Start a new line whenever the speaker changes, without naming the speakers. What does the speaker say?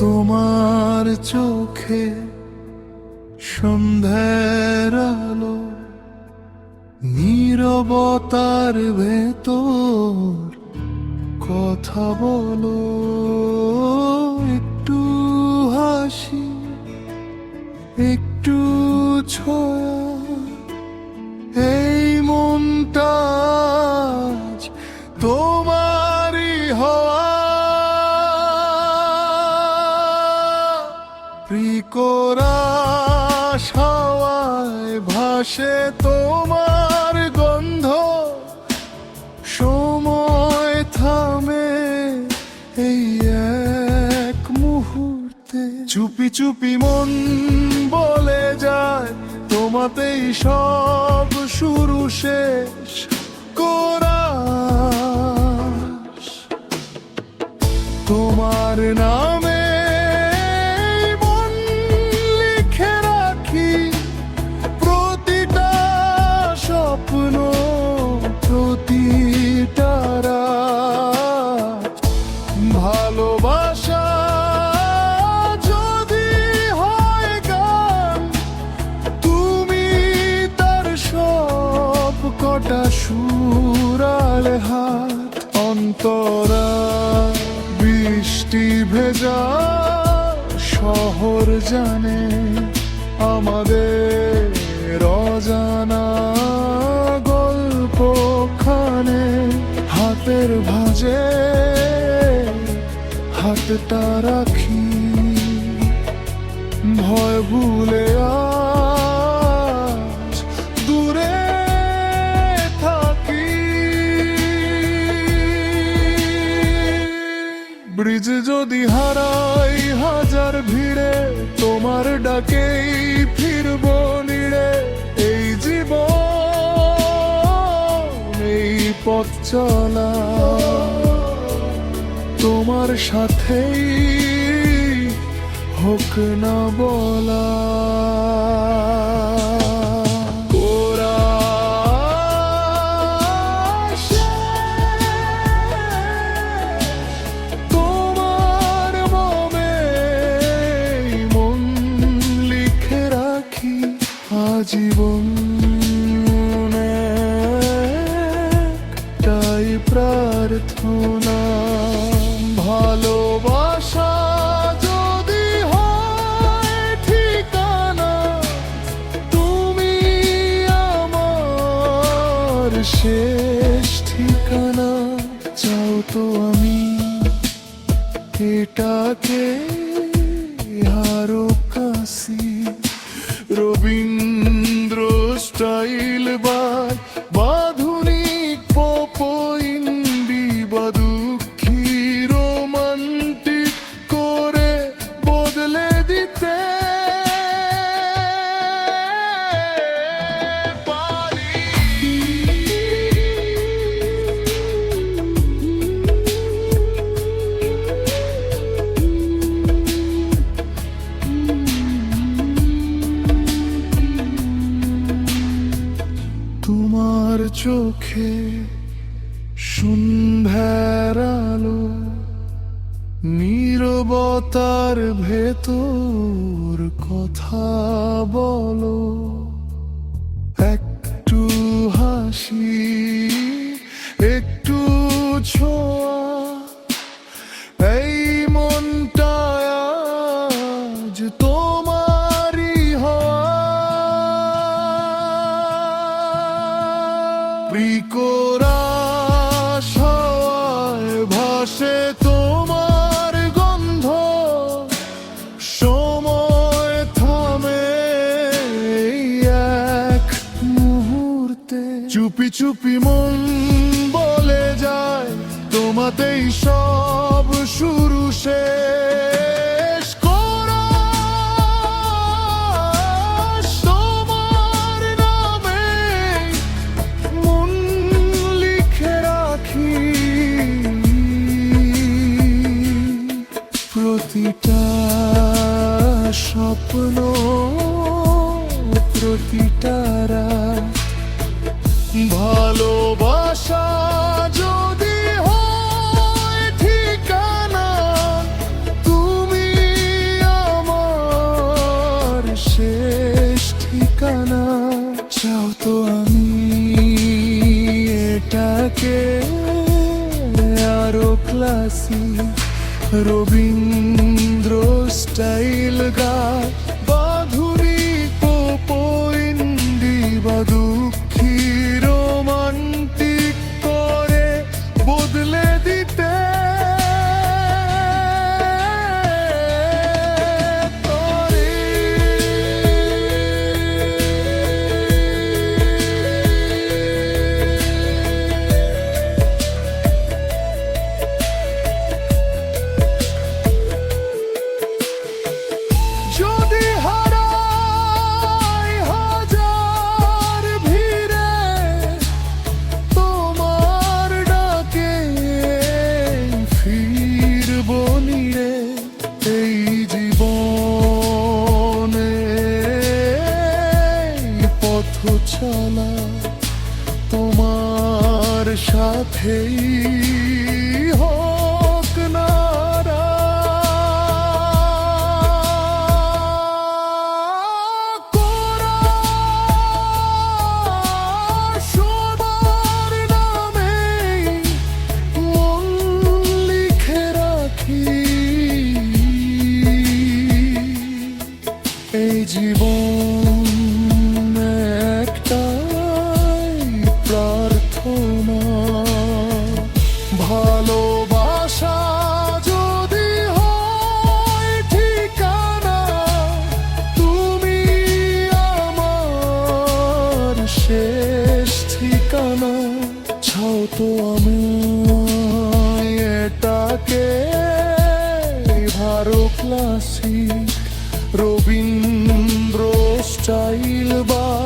তোমার চোখে সন্ধ্যার আলো নীরবতার ভেতর কথা বলো। হাওয়ায় ভাসে তোমার গন্ধ। সময় থামে এই এক মুহূর্তে। চুপি চুপি মন বলে যায়, তোমাতেই সব শুরু শেষ। করা তোমার নামে ভেজা শহর জানে আমাদের অজানা গল্পখানে হাতের ভাজে হাতটা রাখি। ভয় ভুলে আজ ব্রিজ যদি হারাই হাজার ভিড়ে, তোমার ডাকেই ফিরব নিড়ে। এই জীবন, এই পথ চলা, তোমার সাথেই হোক না বলা। প্রার্থনা ভালোবাসা যদি হয় ঠিকানা তুমি আমার শেষ ঠিকানা। চাও তো আমি এটাকে সন্ধ্যার নীরবতার ভেতর কথা বলো। একটু হাসি একটু ছোঁয়া হাওয়ায় ভাসে তোমার গন্ধ। সময় থামে এক মুহূর্তে। চুপি চুপি মন বলে যায়, তোমাতেই সব শুরু শেষ। আমি এটাকে আরও ক্লাসি রবীন্দ্র স্টাইল গা পথ না তোমার সাথেই হোক না। আমি এটাকে ভারো ক্লাসিক রবীন্দ্র স্টাইল বা